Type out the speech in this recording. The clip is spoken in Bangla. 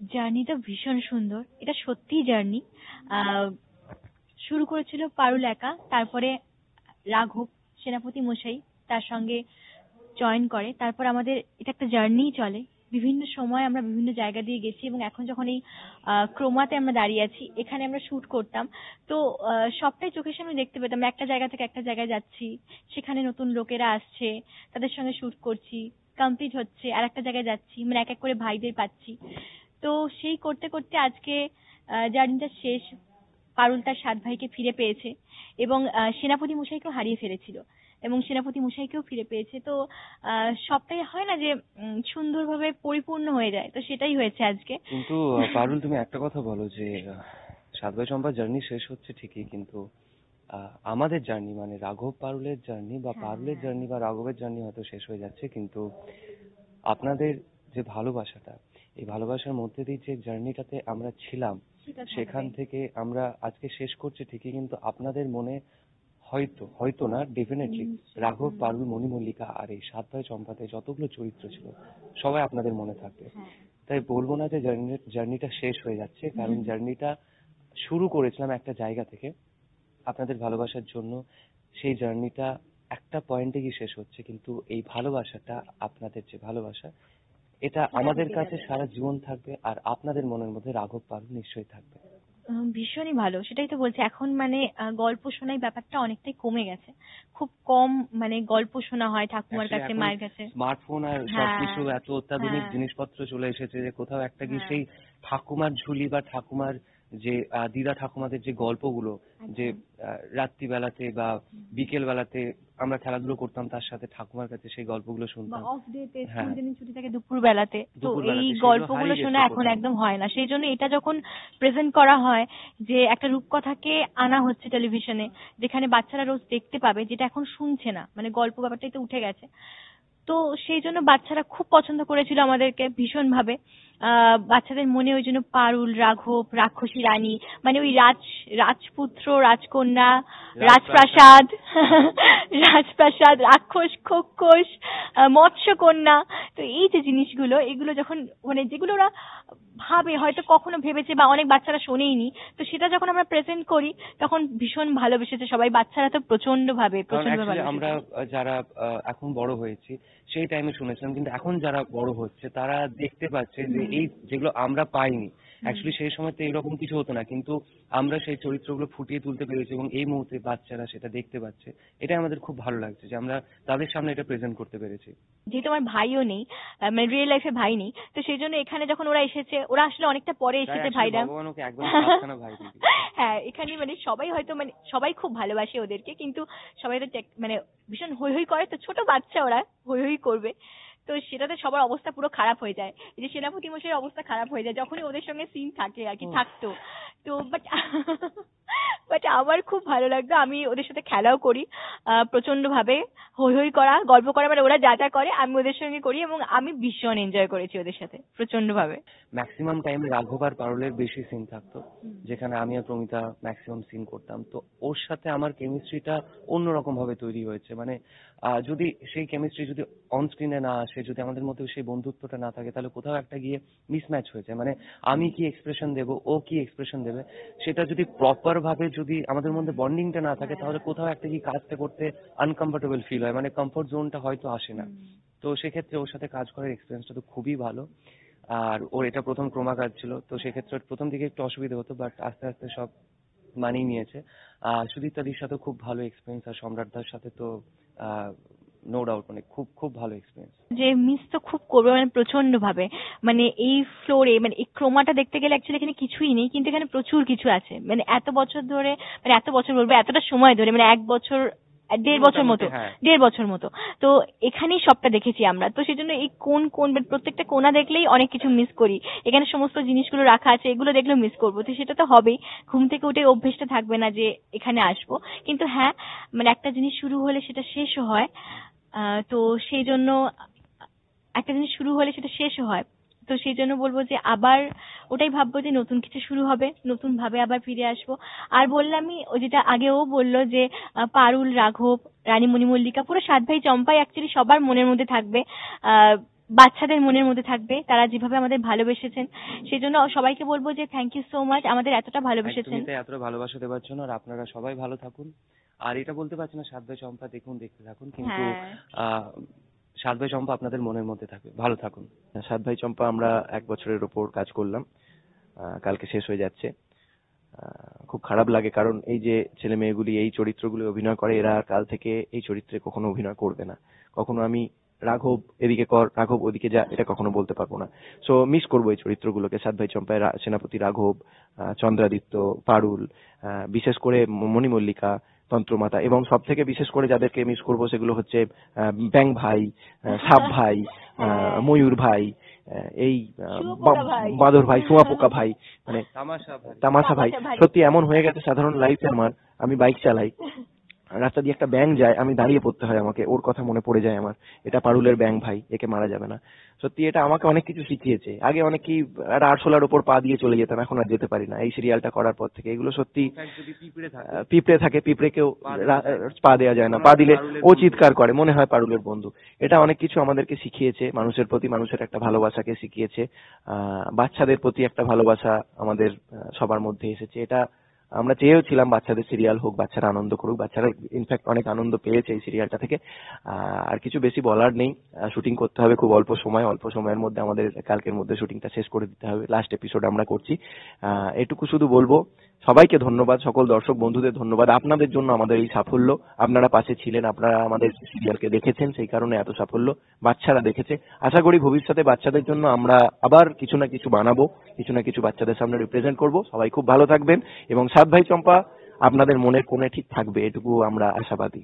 জার্নিটা ভীষণ সুন্দর। এটা সত্যিই জার্নি। শুরু করেছিল পারুল একা, তারপরে রাঘব সেনাপতি মশাই তার সঙ্গে জয়েন করে। তারপর আমাদের এটা একটা জার্নি চলে। বিভিন্ন সময় আমরা বিভিন্ন জায়গা দিয়ে গেছি এবং এখন যখন এই ক্রোমাতে আমরা দাঁড়িয়ে আছি, এখানে আমরা শুট করতাম। তো সবটাই চোখের সামনে দেখতে পেতাম। একটা জায়গা থেকে একটা জায়গায় যাচ্ছি, সেখানে নতুন লোকেরা আসছে, তাদের সঙ্গে শুট করছি কমপ্লিট হচ্ছে আর একটা জায়গায় যাচ্ছি। মানে এক এক করে ভাইদের পাচ্ছি। তো সেই করতে করতে আজকে জার্নিটা শেষ। পারুল তার সাত ভাইকে ফিরে পেয়েছে এবং আহ, সেনাপতি মশাইকেও হারিয়ে ফেলেছিল এবং সেনাপতি মশাইকেও ফিরে পেয়েছে। তো আহ, সবটাই হয় না যে উম, সুন্দরভাবে পরিপূর্ণ হয়ে যায়। তো সেটাই হয়েছে আজকে। কিন্তু আহ, পারুল তুমি একটা কথা বলো যে আহ, সাত ভাই চম্পার জার্নি শেষ হচ্ছে ঠিকই কিন্তু আহ, আমাদের জার্নি মানে রাঘব পারুলের জার্নি বা হ্যাঁ, পারুলের হ্যাঁ। জার্নি বা রাঘবের জার্নি হয়তো শেষ হয়ে যাচ্ছে কিন্তু আপনাদের যে ভালোবাসাটা এই ভালোবাসার মধ্যে দিয়ে যে জার্নিটাতে আমরা ছিলাম সেখান থেকে আমরা আজকে শেষ করছি ঠিকই কিন্তু আপনাদের মনে হয়তো হয়তো না ডেফিনেটলি রাঘব। পারুল মণিমল্লিকা আর এই সাত ভাই চম্পাতে যতগুলো চরিত্র ছিল সবাই আপনাদের মনে থাকবে হ্যাঁ তাই বলব না যে জার্নি জার্নিটা শেষ হয়ে যাচ্ছে কারণ। জার্নিটা শুরু করেছিলাম একটা জায়গা থেকে আপনাদের ভালোবাসার জন্য সেই জার্নিটা একটা পয়েন্টে গিয়ে শেষ হচ্ছে কিন্তু এই ভালোবাসাটা আপনাদের যে ভালোবাসা এটা আমাদের কাছে সারা জীবন থাকবে আর আপনাদের মনের মধ্যে রাঘব পাল নিশ্চয়ই থাকবে। ভীষণই ভালো সেটাই তো বলছি। এখন মানে গল্প শোনাই ব্যাপারটা অনেকটাই কমে গেছে। খুব কম মানে গল্প শোনা হয় ঠাকুমার কাছে মায়ের কাছে। স্মার্টফোন আর হ্যাঁ, সবকিছু এত অত্যাধুনিক হ্যাঁ। জিনিসপত্র চলে এসেছে যে কোথাও একটা গিয়ে হ্যাঁ। সেই ঠাকুমার ঝুলি বা ঠাকুমার যে আহ, দিদা ঠাকুমাদের যে গল্পগুলো যে আহ, রাত্রিবেলাতে বা বিকেল বেলাতে আমরা খেলাধুলো করতাম তার সাথে ঠাকুমার কাছে সেই গল্পগুলো শুনতাম। অফ ডে তে হ্যাঁ। স্কুল যেদিন ছুটি থাকে দুপুর বেলাতে তো এই গল্পগুলো শোনা এখন একদম হয় না। সেই জন্য এটা যখন প্রেজেন্ট করা হয় যে একটা রূপকথাকে আনা হচ্ছে টেলিভিশনে যেখানে বাচ্চারা রোজ দেখতে পাবে যেটা এখন শুনছে না। মানে গল্প ব্যাপারটাই তো উঠে গেছে। তো সেই জন্য বাচ্চারা খুব পছন্দ করেছিল আমাদেরকে ভীষণ ভাবে আহ বাচ্চাদের মনে ওই জন্য পারুল রাঘব রাক্ষসী রানী মানে ওই রাজ রাজপুত্র রাজকন্যা রাজপ্রাসাদ। রাজপ্রাসাদ রাক্ষস খোক্ষস, আহ, মৎস্যকন্যা। তো এই যে জিনিসগুলো এগুলো যখন মানে যেগুলো ওরা ভাবে হয়তো কখনো ভেবেছে বা অনেক বাচ্চারা শোনেইনি। তো সেটা যখন আমরা প্রেজেন্ট করি তখন ভীষণ ভালোবেসেছে সবাই। বাচ্চারা তো প্রচণ্ড ভাবে আমরা যারা আহ, এখন বড় হয়েছি সেই টাইমে শুনেছিলাম কিন্তু এখন যারা বড় হচ্ছে তারা দেখতে পাচ্ছে যে এই যেগুলো আমরা পাইনি অ্যাকচুয়ালি সেই সময় তো এরকম কিছু হতো না। কিন্তু আমরা সেই চরিত্রগুলো ফুটিয়ে তুলতে পেরেছি এবং এই মুহূর্তে বাচ্চারা সেটা দেখতে পাচ্ছে। এটা আমাদের খুব ভালো লাগছে যে আমরা তাদের সামনে এটা প্রেজেন্ট করতে পেরেছি। যেহেতু আমার ভাইও নেই মানে রিয়েল লাইফে ভাই নেই তো সেই জন্য এখানে যখন ওরা এসেছে ওরা আসলে অনেকটা পরে এসেছে ভাইরা। হ্যাঁ এখানে মানে সবাই হয়তো মানে সবাই খুব ভালোবাসে ওদেরকে কিন্তু সবাই তো মানে ভীষণ হই হই করে তো ছোট বাচ্চা ওরা হই হই করবে। তো সেটাতে সবার অবস্থা পুরো খারাপ হয়ে যায়। যে সেনাপতি মশাইয়ের অবস্থা খারাপ হয়ে যায় যখনই ওদের সঙ্গে সিন থাকে আর কি থাকতো। তো বাট বাট আমার খুব ভালো লাগতো। আমি ওদের সাথে খেলাও করি প্রচণ্ড ভাবে হই হই করা গল্প করা মানে ওরা যা যা করে আমি ওদের সঙ্গে করি এবং আমি ভীষণ এনজয় করেছি ওদের সাথে প্রচণ্ড ভাবে ম্যাক্সিমাম টাইমে রাঘব আর পারুলের বেশি সিন থাকতো যেখানে আমি আর প্রমিতা ম্যাক্সিমাম সিন করতাম। তো ওর সাথে আমার কেমিস্ট্রিটা অন্যরকম ভাবে তৈরি হয়েছে। মানে যদি সেই কেমিস্ট্রি যদি অন স্ক্রিনে না আসে যদি আমাদের মধ্যে সেই বন্ধুত্বটা না থাকে তাহলে কোথাও একটা গিয়ে মিসম্যাচ হয়েছে মানে আমি কি এক্সপ্রেশন দেব ও কি এক্সপ্রেশন দেবে? সেটা যদি প্রপার ভাবে যদি আমাদের মধ্যে বন্ডিংটা না থাকে তাহলে কোথাও একটা গিয়ে কাজটা করতে আনকমফোর্টেবল ফিল হয়। মানে কমফোর্ট জোনটা হয়তো আসে না। তো সেক্ষেত্রে ওর সাথে কাজ করার এক্সপিরিয়েন্সটা তো খুবই ভালো। আর ওর এটা প্রথম ক্রমা কাজ ছিল তো সেক্ষেত্রে প্রথম দিকে একটু অসুবিধা হতো বাট আস্তে আস্তে সব মানিয়ে নিয়েছে। আর সুদীপ্তাদির সাথে খুব ভালো এক্সপিরিয়েন্স আর সম্রাটদার সাথে তো নো ডাউট মানে খুব খুব ভালো এক্সপিরিয়েন্স যে মিস তো খুব করবে মানে প্রচণ্ড ভাবে মানে এই ফ্লোরে মানে এই ক্রোমাটা দেখতে গেলে অ্যাকচুয়ালি এখানে কিছুই নেই কিন্তু এখানে প্রচুর কিছু আছে। মানে এত বছর ধরে মানে এত বছর বলব এতটা সময় ধরে মানে এক বছর দেড় বছর মতো হ্যাঁ। দেড় বছর মতো। তো এখানেই সবটা দেখেছি আমরা। তো সেই জন্য এই কোন কোন মানে প্রত্যেকটা কোনা দেখলেই অনেক কিছু মিস করি। এখানে সমস্ত জিনিসগুলো রাখা আছে এগুলো দেখলেও মিস করব। তো সেটা তো হবেই। ঘুম থেকে উঠে অভ্যেসটা থাকবে না যে এখানে আসব। কিন্তু হ্যাঁ মানে একটা জিনিস শুরু হলে সেটা শেষও হয়। আহ, তো সেই জন্য একটা জিনিস শুরু হলে সেটা শেষও হয়। তো সেই জন্য বলব যে আবার ওটাই ভাববো যে নতুন কিছু শুরু হবে নতুন ভাবে আবার ফিরে আসব। আর বললামই ও যেটা আগেও বলল যে পারুল রাঘব রানী মণিমল্লিকা পুরো সাত ভাই চম্পাই অ্যাকচুয়ালি সবার মনের মধ্যে থাকবে। আহ বাচ্চাদের মনের মধ্যে থাকবে তারা যেভাবে আমাদের ভালোবেসেছেন। সেই জন্য সবাইকে বলব যে থ্যাংক ইউ সো মাচ আমাদের এতটা ভালোবেসেছেন। এতটা ভালোবাসা দেওয়ার জন্য আর আপনারা সবাই ভালো থাকুন। আর এটা বলতে পারছি না সাত ভাই চম্পা দেখুন দেখতে থাকুন কিন্তু হ্যাঁ। সাত ভাই চম্পা আপনাদের মনের মধ্যে থাকবে ভালো থাকুন। সাত ভাই চম্পা আমরা এক বছরের ওপর কাজ করলাম কালকে শেষ হয়ে যাচ্ছে। খুব খারাপ লাগে কারণ এই যে ছেলে মেয়েগুলি এই চরিত্রগুলি অভিনয় করে এরা কাল থেকে এই চরিত্রে কখনো অভিনয় করবে না। কখনো আমি রাঘব এদিকে কর রাঘব ওদিকে যা এটা কখনো বলতে পারব না। সো মিস করব এই চরিত্রগুলোকে সাত ভাই চম্পায় সেনাপতি রাঘব চন্দ্রাদিত্য পারুল আহ, বিশেষ করে মণিমল্লিকা তন্ত্রমাতা। এবং সব থেকে বিশেষ করে যাদেরকে মিস করব সেগুলো হচ্ছে ব্যাং ভাই সাপ ভাই ময়ূর ভাই এই বাদর ভাই। সোয়াপোকা ভাই ভাই মানে তামাশা ভাই। সত্যি এমন হয়ে গেছে সাধারণ লাইফ আমার। আমি বাইক চালাই। রাস্তা দিয়ে একটা ব্যাং যায় আমি দাঁড়িয়ে পড়তে হয় আমাকে ওর কথা মনে পড়ে যায় আমার। এটা পারুলের ব্যাং ভাই একে মারা যাবে না। সত্যি এটা আমাকে অনেক কিছু শিখিয়েছে। আগে অনেকেই আরশোলার ওপর পা দিয়ে চলে যেতাম এখন আর যেতে পারি না এই সিরিয়ালটা করার পর থেকে। এগুলো সত্যি পিঁপড়ে থাকে পিঁপড়ে থাকে পিঁপড়েকেও পা দেওয়া যায় না। পা দিলে ও চিৎকার করে মনে হয় পারুলের বন্ধু। এটা অনেক কিছু আমাদেরকে শিখিয়েছে মানুষের প্রতি মানুষের একটা ভালোবাসাকে শিখিয়েছে। আহ, বাচ্চাদের প্রতি একটা ভালোবাসা আমাদের সবার মধ্যে এসেছে। এটা আমরা চেয়েও ছিলাম বাচ্চাদের সিরিয়াল হোক, বাচ্চারা আনন্দ করুক, বাচ্চারা ইনফ্যাক্ট অনেক আনন্দ পেয়েছে এই সিরিয়ালটা থেকে। আর কিছু বেশি বলার নেই। শুটিং করতে হবে খুব অল্প সময়, অল্প সময়ের মধ্যে আমাদের কালকের মধ্যে শুটিংটা শেষ করে দিতে হবে। লাস্ট এপিসোড আমরা করছি। এটুকু শুধু বলব সবাইকে ধন্যবাদ, সকল দর্শক বন্ধুদের ধন্যবাদ। আপনাদের জন্য আমাদের এই সাফল্য, আপনারা পাশে ছিলেন, আপনারা আমাদের সিরিয়ালকে দেখেছেন, সেই কারণে এত সাফল্য বাচ্চারা দেখেছে। আশা করি ভবিষ্যতে বাচ্চাদের জন্য আমরা আবার কিছু না কিছু বানাবো, কিছু না কিছু বাচ্চাদের সামনে রিপ্রেজেন্ট করব। সবাই খুব ভালো থাকবেন এবং সাত ভাই চম্পা, আপনাদের মনের কোণে ঠিক থাকবে, এটুকু আমরা আশাবাদী।